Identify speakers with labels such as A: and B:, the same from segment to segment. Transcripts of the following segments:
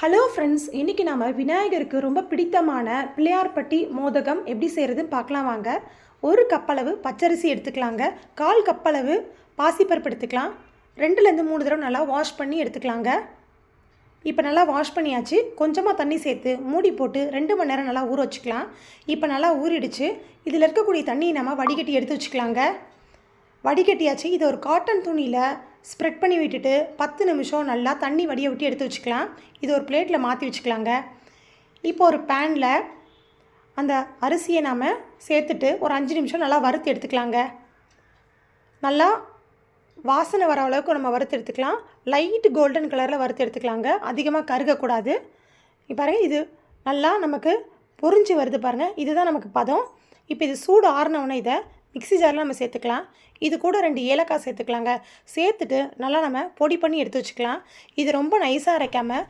A: Hello friends இன்றைக்கி நாம் விநாயகருக்கு ரொம்ப பிடித்தமான பிள்ளையார்பட்டி மோதகம் எப்படி செய்கிறதுன்னு பார்க்கலாம் வாங்க. ஒரு கப்பளவு பச்சரிசி எடுத்துக்கலாங்க. கால் கப்பளவு பாசிப்பருப்பு எடுத்துக்கலாம். ரெண்டுலேருந்து மூணு தடவை நல்லா வாஷ் பண்ணி எடுத்துக்கலாங்க. இப்போ நல்லா வாஷ் பண்ணியாச்சு. கொஞ்சமாக தண்ணி சேர்த்து மூடி போட்டு ரெண்டு மணி நேரம் நல்லா ஊற வச்சுக்கலாம். இப்போ நல்லா ஊறிடுச்சு. இதில் இருக்கக்கூடிய தண்ணியை நம்ம வடிகட்டி எடுத்து வச்சுக்கலாங்க. வடிகட்டியாச்சு. இதை ஒரு காட்டன் துணியில் ஸ்ப்ரெட் பண்ணி விட்டுட்டு பத்து நிமிஷம் நல்லா தண்ணி வடிய விட்டு எடுத்து வச்சுக்கலாம். இது ஒரு பிளேட்டில் மாற்றி வச்சுக்கலாங்க. இப்போ ஒரு பேனில் அந்த அரிசியை நாம் சேர்த்துட்டு ஒரு அஞ்சு நிமிஷம் நல்லா வறுத்து எடுத்துக்கலாங்க. நல்லா வாசனை வர அளவுக்கு நம்ம வறுத்து எடுத்துக்கலாம். லைட் கோல்டன் கலரில் வறுத்து எடுத்துக்கலாங்க. அதிகமாக கருகக்கூடாது. பாருங்கள் இது நல்லா நமக்கு பொறிஞ்சு வருது பாருங்கள் இதுதான் நமக்கு பதம். இப்போ இது சூடு ஆறினவுடனே இதை மிக்ஸி ஜாரில் நம்ம சேர்த்துக்கலாம். இது கூட ரெண்டு ஏலக்காய் சேர்த்துக்கலாங்க. சேர்த்துட்டு நல்லா நம்ம பொடி பண்ணி எடுத்து வச்சுக்கலாம். இது ரொம்ப நைஸாக அரைக்காமல்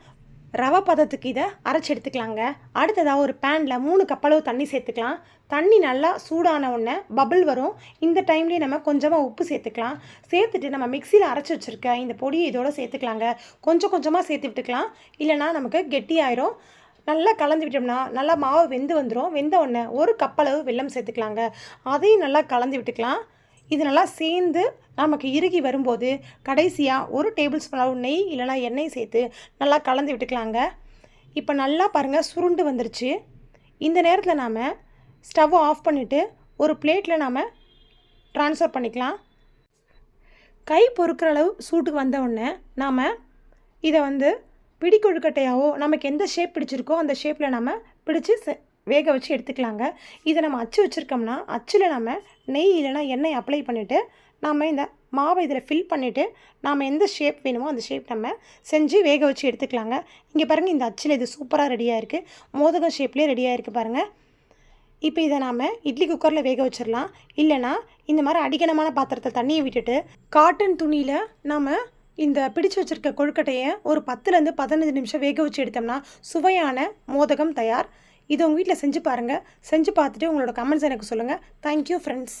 A: ரவை பதத்துக்கு இதை அரைச்சி எடுத்துக்கலாங்க. அடுத்ததாக ஒரு பேனில் மூணு கப்பளவு தண்ணி சேர்த்துக்கலாம். தண்ணி நல்லா சூடான உடனே பபிள் வரும். இந்த டைம்லேயே நம்ம கொஞ்சமாக உப்பு சேர்த்துக்கலாம். சேர்த்துட்டு நம்ம மிக்சியில் அரைச்சி வச்சுருக்க இந்த பொடியை இதோட சேர்த்துக்கலாங்க. கொஞ்சம் கொஞ்சமாக சேர்த்து விட்டுக்கலாம். இல்லைனா நமக்கு கெட்டியாயிரும். நல்லா கலந்து விட்டோம்னா நல்லா மாவு வெந்து வந்துடும் வெந்த உடனே ஒரு கப்பளவு வெல்லம் சேர்த்துக்கலாங்க. அதையும் நல்லா கலந்து விட்டுக்கலாம். இது நல்லா சேர்ந்து நமக்கு இறுகி வரும்போது கடைசியாக ஒரு டேபிள் ஸ்பூன் அளவு நெய் இல்லைனா எண்ணெய் சேர்த்து நல்லா கலந்து விட்டுக்கலாங்க. இப்போ நல்லா பாருங்கள் சுருண்டு வந்துருச்சு. இந்த நேரத்தில் நாம் ஸ்டவ்வை ஆஃப் பண்ணிவிட்டு ஒரு பிளேட்டில் நாம் ட்ரான்ஸ்ஃபர் பண்ணிக்கலாம். கை பொறுக்கிற அளவு சூட்டுக்கு வந்த உடனே நாம் இதை வந்து பிடி கொழுக்கட்டையாவோ நமக்கு எந்த ஷேப் பிடிச்சிருக்கோ அந்த ஷேப்பில் நம்ம பிடிச்சி செ- வேக வச்சு எடுத்துக்கலாங்க. இதை நம்ம அச்சு வச்சுருக்கோம்னா அச்சில் நம்ம நெய் இல்லைன்னா எண்ணெய் அப்ளை பண்ணிவிட்டு நாம் இந்த மாவை இதில் ஃபில் பண்ணிவிட்டு நாம் எந்த ஷேப் வேணுமோ அந்த ஷேப் நம்ம செஞ்சு வேக வச்சு எடுத்துக்கலாங்க. இங்கே பாருங்கள் இந்த அச்சில் இது சூப்பராக ரெடியாக இருக்குது மோதகம் ஷேப்லேயே ரெடியாக இருக்குது பாருங்கள் இப்போ இதை நாம் இட்லி குக்கரில் வேக வச்சிடலாம் இல்லைனா இந்த மாதிரி அடிக்கணமான பாத்திரத்தை தண்ணியை விட்டுட்டு காட்டன் துணியில் நாம் இந்த பிடிச்சு வச்சுருக்க கொழுக்கட்டையை ஒரு பத்துலேருந்து பதினஞ்சு நிமிஷம் வேக வச்சு எடுத்தோம்னா சுவையான மோதகம் தயார். இதை உங்கள் வீட்டில் செஞ்சு பாருங்கள் செஞ்சு பார்த்துட்டு உங்களோட கமெண்ட்ஸ் எனக்கு சொல்லுங்கள் தேங்க்யூ ஃப்ரெண்ட்ஸ்